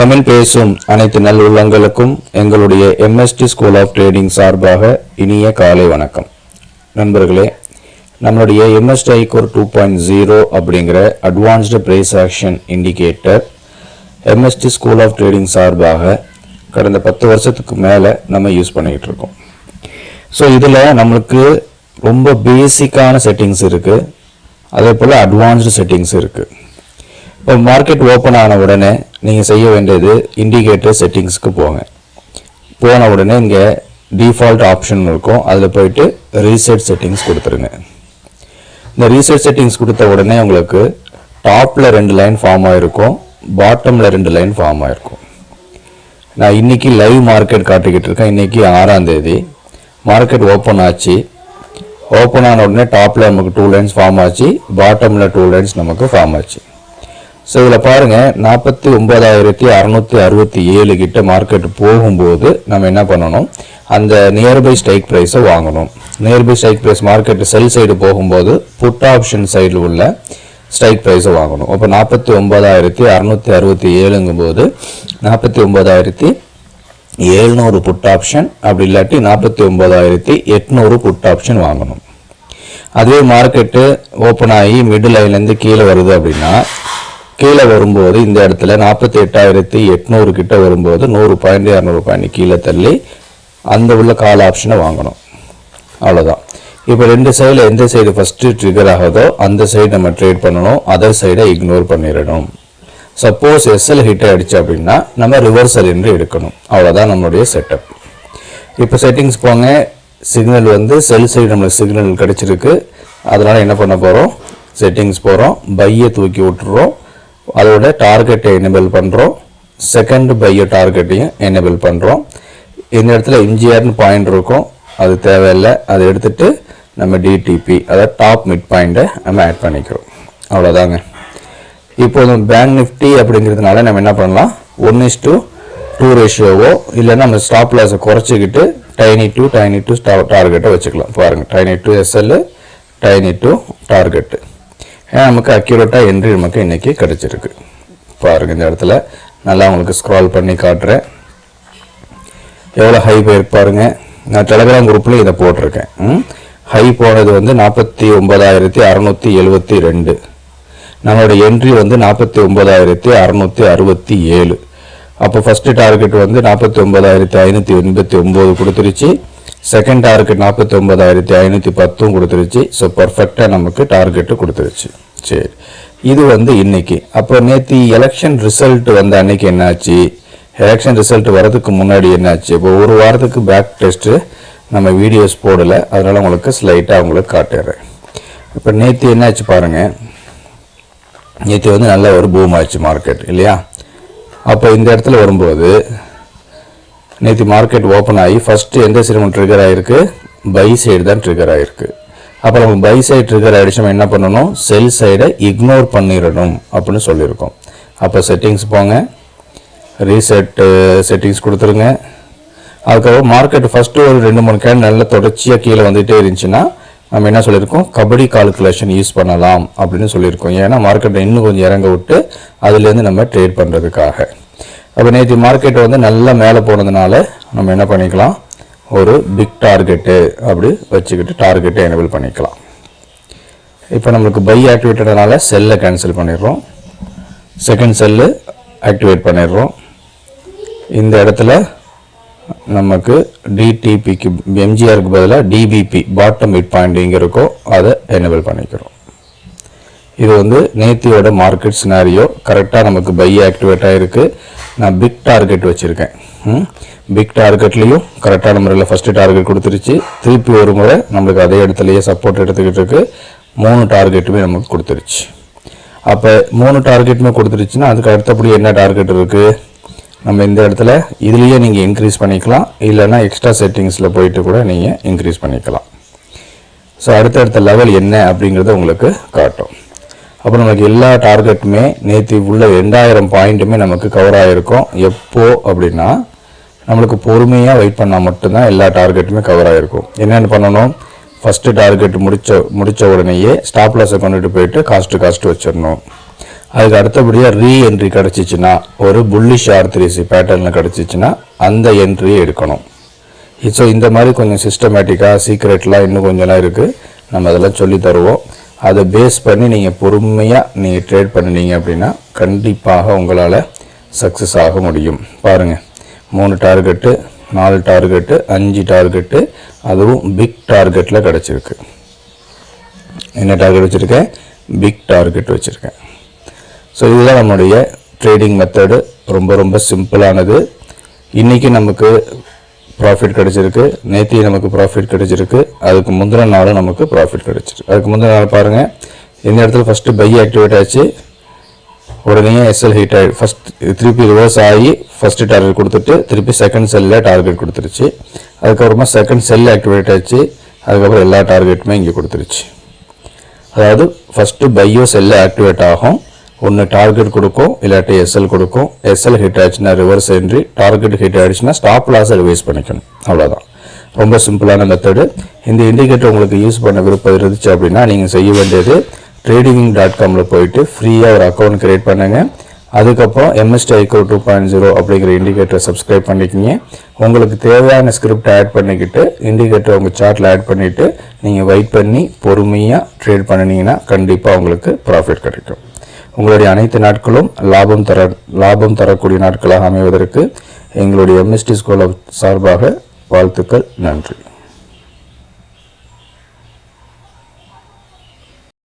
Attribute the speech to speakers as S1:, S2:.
S1: தமிழ் பேசும் அனைத்து நல் உள்ளங்களுக்கும் எங்களுடைய எம்எஸ்டி ஸ்கூல் ஆஃப் ட்ரேடிங் சார்பாக இனிய காலை வணக்கம். நண்பர்களே நம்மளுடைய எம்எஸ்டி ஐகோர் டூ பாயிண்ட் ஜீரோ அப்படிங்கிற advanced price action indicator MST school of trading சார்பாக கடந்த பத்து வருஷத்துக்கு மேலே நம்ம யூஸ் பண்ணிக்கிட்டு இருக்கோம். ஸோ இதில் நம்மளுக்கு ரொம்ப பேசிக்கான செட்டிங்ஸ் இருக்குது அதே போல் அட்வான்ஸ்டு செட்டிங்ஸ் இருக்குது இப்போ மார்க்கெட் ஓப்பன் ஆன உடனே நீங்கள் செய்ய வேண்டியது இண்டிகேட்டர் செட்டிங்ஸ்க்கு போங்க. போன உடனே இங்கே டிஃபால்ட் ஆப்ஷன் இருக்கும். அதில் போயிட்டு ரீசெட் செட்டிங்ஸ் கொடுத்துருங்க. இந்த ரீசெட் செட்டிங்ஸ் கொடுத்த உடனே உங்களுக்கு டாப்பில் ரெண்டு லைன் ஃபார்ம் ஆகிருக்கும் பாட்டமில் ரெண்டு லைன் ஃபார்ம் ஆகிருக்கும் நான் இன்னைக்கு லைவ் மார்க்கெட் காட்டிக்கிட்டு இருக்கேன். இன்றைக்கி ஆறாம் தேதி. மார்க்கெட் ஓப்பன் ஆச்சு. ஓப்பன் ஆன உடனே டாப்பில் நமக்கு டூ லைன்ஸ் ஃபார்ம் ஆச்சு. பாட்டமில் டூ லைன்ஸ் நமக்கு ஃபார்ம் ஆச்சு. ஸோ இதில் பாருங்கள் நாற்பத்தி ஒன்பதாயிரத்தி அறநூற்றி அறுபத்தி ஏழு கிட்ட மார்க்கெட் போகும்போது நம்ம என்ன பண்ணணும்? அந்த நியர்பை ஸ்ட்ரைக் ப்ரைஸை வாங்கணும். Nearby strike price market sell side போகும்போது புட் ஆப்ஷன் சைடில் உள்ள ஸ்ட்ரைக் ப்ரைஸை வாங்கணும். அப்போ நாற்பத்தி ஒன்பதாயிரத்தி அறநூற்றி அறுபத்தி ஏழுங்கும்போது நாற்பத்தி ஒன்பதாயிரத்தி ஏழ்நூறு புட் ஆப்ஷன் அப்படி இல்லாட்டி நாற்பத்தி ஒன்பதாயிரத்தி எட்நூறு புட் ஆப்ஷன் வாங்கணும். அதுவே மார்க்கெட்டு ஓப்பன் ஆகி மிடில் லைன்லேருந்து கீழே வருது அப்படின்னா கீழே வரும்போது இந்த இடத்துல நாற்பத்தி எட்டாயிரத்தி எட்நூறு கிட்ட வரும்போது நூறு பாயிண்ட் இரநூறு பாயிண்ட் கீழே தள்ளி அந்த உள்ள கால் ஆப்ஷனை வாங்கணும். அவ்வளோதான் இப்போ ரெண்டு சைடில் எந்த சைடு ஃபஸ்ட்டு ட்ரிகர் ஆகுதோ அந்த சைடு நம்ம ட்ரேட் பண்ணணும். அதர் சைடை இக்னோர் பண்ணிடணும். சப்போஸ் எஸ்எல் ஹிட் ஆயிடுச்சு அப்படின்னா நம்ம ரிவர்சல் என்று எடுக்கணும். அவ்வளோதான் நம்மளுடைய செட்டப் இப்போ செட்டிங்ஸ் போங்க. சிக்னல் வந்து செல் சைடு நம்மளுக்கு சிக்னல் கிடச்சிருக்கு. அதனால் என்ன பண்ண போகிறோம் செட்டிங்ஸ் போகிறோம் பையை தூக்கி விட்டுறோம். அதோட டார்கெட்டை எனேபிள் பண்ணுறோம் செகண்ட் பையோ டார்கெட்டையும் எனேபிள் பண்ணுறோம் இந்த இடத்துல எம்ஜிஆர்னு பாயிண்ட் இருக்கும். அது தேவையில்லை. அதை எடுத்துட்டு நம்ம டிடிபி அதாவது டாப் மிட் பாயிண்ட்டை நம்ம ஆட் பண்ணிக்கிறோம். அவ்வளோதாங்க இப்போ பேங்க் நிஃப்டி அப்படிங்கிறதுனால நம்ம என்ன பண்ணலாம்? ஒன் இஸ் டூ டூ ரேஷியோவோ இல்லைன்னா நம்ம ஸ்டாப் லாஸை குறைச்சிக்கிட்டு டைனி டூ டைனி டூ ஸ்டா டார்கெட்டை வச்சுக்கலாம். பாருங்கள் tiny two SL tiny two target நமக்கு அக்யூரேட்டாக என்ட்ரி நமக்கு இன்றைக்கி கிடச்சிருக்கு? பாருங்கள் இந்த இடத்துல. நல்லா உங்களுக்கு ஸ்க்ரால் பண்ணி காட்டுறேன். எவ்வளோ ஹை போயிருக்கு பாருங்கள் நான் டெலகிராம் குரூப்லேயும் இதை போட்டிருக்கேன். ஹை போனது வந்து நாற்பத்தி ஒன்பதாயிரத்தி அறநூற்றி எழுபத்தி ரெண்டு. நம்மளோட என்ட்ரி வந்து நாற்பத்தி ஒன்பதாயிரத்தி அறநூற்றி அறுபத்தி ஏழு. அப்போ ஃபஸ்ட்டு டார்கெட் வந்து நாற்பத்தி ஒன்பதாயிரத்தி ஐநூற்றி எண்பத்தி ஒம்பது கொடுத்துருச்சு. செகண்ட் டார்கெட் நாற்பத்தி ஒன்பதாயிரத்தி ஐநூற்றி பத்தும் கொடுத்துருச்சு. ஸோ பர்ஃபெக்டாக நமக்கு டார்கெட்டு கொடுத்துருச்சு. சரி. இது வந்து இன்னைக்கு. அப்போ நேற்று எலெக்ஷன் ரிசல்ட் வந்த அன்னைக்கு என்னாச்சு? எலெக்ஷன் ரிசல்ட் வரதுக்கு முன்னாடி என்னாச்சு? இப்போ ஒரு வாரத்துக்கு பேக் டெஸ்ட்டு நம்ம வீடியோஸ் போடலை. அதனால் உங்களுக்கு ஸ்லைட்டாக உங்களுக்கு காட்டுறேன். இப்போ நேற்று என்னாச்சு பாருங்கள் நேற்று வந்து நல்ல ஒரு பூம் ஆச்சு மார்க்கெட் இல்லையா? அப்போ இந்த இடத்துல வரும்போது நேற்று மார்க்கெட் ஓப்பன் ஆகி ஃபஸ்ட்டு எந்த சிரமம் ட்ரிகர் ஆகிருக்கு பை சைடு தான் ட்ரிகர் ஆகிருக்கு அப்போ நம்ம பை சைடு ட்ரிகர் ஆகிடுச்சு நம்ம என்ன பண்ணணும்? செல் சைடை இக்னோர் பண்ணிடணும் அப்படின்னு சொல்லியிருக்கோம். அப்போ செட்டிங்ஸ் போங்க. ரீசெட்டு செட்டிங்ஸ் கொடுத்துருங்க. அதுக்கப்புறம் மார்க்கெட் ஃபஸ்ட்டு ஒரு ரெண்டு மூணு கேன் நல்லா தொடர்ச்சியாக கீழே வந்துகிட்டே இருந்துச்சுன்னா நம்ம என்ன சொல்லியிருக்கோம்? கபடி கால்குலேஷன் யூஸ் பண்ணலாம் அப்படின்னு சொல்லியிருக்கோம். ஏன்னா மார்க்கெட்டை இன்னும் கொஞ்சம் இறங்க விட்டு அதுலேருந்து நம்ம ட்ரேட் பண்ணுறதுக்காக அப்போ நேற்று மார்க்கெட் வந்து நல்லா மேலே போனதுனால நம்ம என்ன பண்ணிக்கலாம்? ஒரு பிக் டார்கெட்டு அப்படி வச்சுக்கிட்டு டார்கெட்டை எனபிள் பண்ணிக்கலாம். இப்போ நம்மளுக்கு பை ஆக்டிவேட்டடனால செல்லை கேன்சல் பண்ணிடுறோம். செகண்ட் செல்லு ஆக்டிவேட் பண்ணிடுறோம். இந்த இடத்துல நமக்கு டிடிபிக்கு எம்ஜிஆருக்கு பதிலாக டிபிபி பாட்டம் மிட் பாயிண்ட் எங்கே இருக்கோ அதை எனபிள் பண்ணிக்கிறோம். இது வந்து நேத்தியோட மார்க்கெட் சினாரியோ கரெக்டாக நமக்கு பை ஆக்டிவேட் ஆகிருக்கு நான் பிக் டார்கெட் வச்சுருக்கேன். பிக் டார்கெட்லேயும் கரெக்டான முறையில் ஃபஸ்ட்டு டார்கெட் கொடுத்துருச்சு. திருப்பி ஒரு முறை நம்மளுக்கு அதே இடத்துலையே சப்போர்ட் எடுத்துக்கிட்டு இருக்கு. மூணு டார்கெட்டுமே நமக்கு கொடுத்துருச்சு. அப்போ மூணு டார்கெட்டுமே கொடுத்துருச்சுன்னா அதுக்கு அடுத்தபடி என்ன டார்கெட் இருக்குது நம்ம இந்த இடத்துல இதுலேயே நீங்கள் இன்க்ரீஸ் பண்ணிக்கலாம். இல்லைன்னா எக்ஸ்ட்ரா செட்டிங்ஸில் போயிட்டு கூட நீங்கள் இன்க்ரீஸ் பண்ணிக்கலாம். ஸோ அடுத்தடுத்த லெவல் என்ன அப்படிங்கிறத உங்களுக்கு காட்டும். அப்புறம் நமக்கு எல்லா டார்கெட்டுமே நேற்று உள்ள ரெண்டாயிரம் பாயிண்ட்டுமே நமக்கு கவர் ஆகிருக்கும் எப்போ அப்படின்னா நம்மளுக்கு பொறுமையாக வெயிட் பண்ணால் மட்டும்தான் எல்லா டார்கெட்டுமே கவர் ஆகிருக்கும் என்னென்னு பண்ணணும்? ஃபஸ்ட்டு டார்கெட் முடிச்ச முடித்த உடனேயே ஸ்டாப் லாஸை கொண்டுட்டு போயிட்டு காஸ்ட்டு காஸ்ட்டு வச்சிடணும். அதுக்கு அடுத்தபடியாக ரீ என்ட்ரி கிடச்சிச்சின்னா ஒரு புல்லிஷ் ஆர் த்ரீ பேட்டர்னில் கிடச்சிச்சின்னா அந்த என்ட்ரியை எடுக்கணும். ஸோ இந்த மாதிரி கொஞ்சம் சிஸ்டமேட்டிக்காக சீக்ரெட்லாம் இன்னும் கொஞ்சம்லாம் இருக்குது நம்ம அதெல்லாம் சொல்லி தருவோம். அதை பேஸ் பண்ணி நீங்கள் பொறுமையாக நீங்கள் ட்ரேட் பண்ணினீங்க அப்படின்னா கண்டிப்பாக உங்களால் சக்ஸஸ் ஆக முடியும். பாருங்கள் மூணு டார்கெட்டு நாலு டார்கெட்டு அஞ்சு டார்கெட்டு அதுவும் பிக் டார்கெட்டில் கிடச்சிருக்கு. என்ன டார்கெட் வச்சுருக்கேன்? பிக் டார்கெட் வச்சுருக்கேன். ஸோ இதுதான் நம்மளுடைய ட்ரேடிங் மெத்தடு ரொம்ப ரொம்ப சிம்பிளானது இன்றைக்கி நமக்கு ப்ராஃபிட் கிடச்சிருக்கு. நேற்றையும் நமக்கு ப்ராஃபிட் கிடச்சிருக்கு. அதுக்கு முந்தின நாளும் நமக்கு ப்ராஃபிட் கிடச்சிருக்கு. அதுக்கு முந்தின நாள் பாருங்கள் இந்த இடத்துல ஃபஸ்ட்டு பை ஆக்டிவேட் ஆச்சு. உடனே எஸ்எல் ஹீட் ஆகி ஃபஸ்ட் திருப்பி ரிவர்ஸ் ஆகி ஃபஸ்ட்டு டார்கெட் கொடுத்துட்டு திருப்பி செகண்ட் செல்லில் டார்கெட் கொடுத்துருச்சு. அதுக்கப்புறமா செகண்ட் செல் ஆக்டிவேட் ஆச்சு. அதுக்கப்புறம் எல்லா டார்கெட்டுமே இங்கே கொடுத்துருச்சு. அதாவது ஃபஸ்ட்டு பையோ செல்லு ஆக்டிவேட் ஆகும். ஒன்று டார்கெட் கொடுக்கும் இல்லாட்டி எஸ்எல் கொடுக்கும். எஸ்எல் ஹிட் ஆயிடுச்சுன்னா ரிவர்ஸ் என்ட்ரி டார்கெட் ஹிட் ஆயிடுச்சுன்னா ஸ்டாப் லாஸை ரிவைஸ் பண்ணிக்கணும். அவ்வளோதான் ரொம்ப சிம்பிளான மெத்தடு இந்த இண்டிகேட்டர் உங்களுக்கு யூஸ் பண்ண விருப்பம் இருந்துச்சு அப்படின்னா நீங்கள் செய்ய வேண்டியது ட்ரேடிங் டாட் காமில் போயிட்டு ஃப்ரீயாக ஒரு அக்கௌண்ட் க்ரியேட் பண்ணுங்கள் அதுக்கப்புறம் MST icore two point zero அப்படிங்கிற இண்டிகேட்டரை சப்ஸ்கிரைப் பண்ணிக்கிங்க. உங்களுக்கு தேவையான ஸ்கிரிப்ட் ஆட் பண்ணிக்கிட்டு இண்டிகேட்டர் உங்கள் சார்ட்டில் ஆட் பண்ணிவிட்டு நீங்கள் வெயிட் பண்ணி பொறுமையாக ட்ரேட் பண்ணினீங்கன்னா கண்டிப்பாக உங்களுக்கு ப்ராஃபிட் கிடைக்கும். உங்களுடைய அனைத்து நாட்களும் லாபம் தர லாபம் தரக்கூடிய நாட்களாக அமைவதற்கு எங்களுடைய எம்எஸ்டி ஸ்கூல் சார்பாக வாழ்த்துக்கள் நன்றி.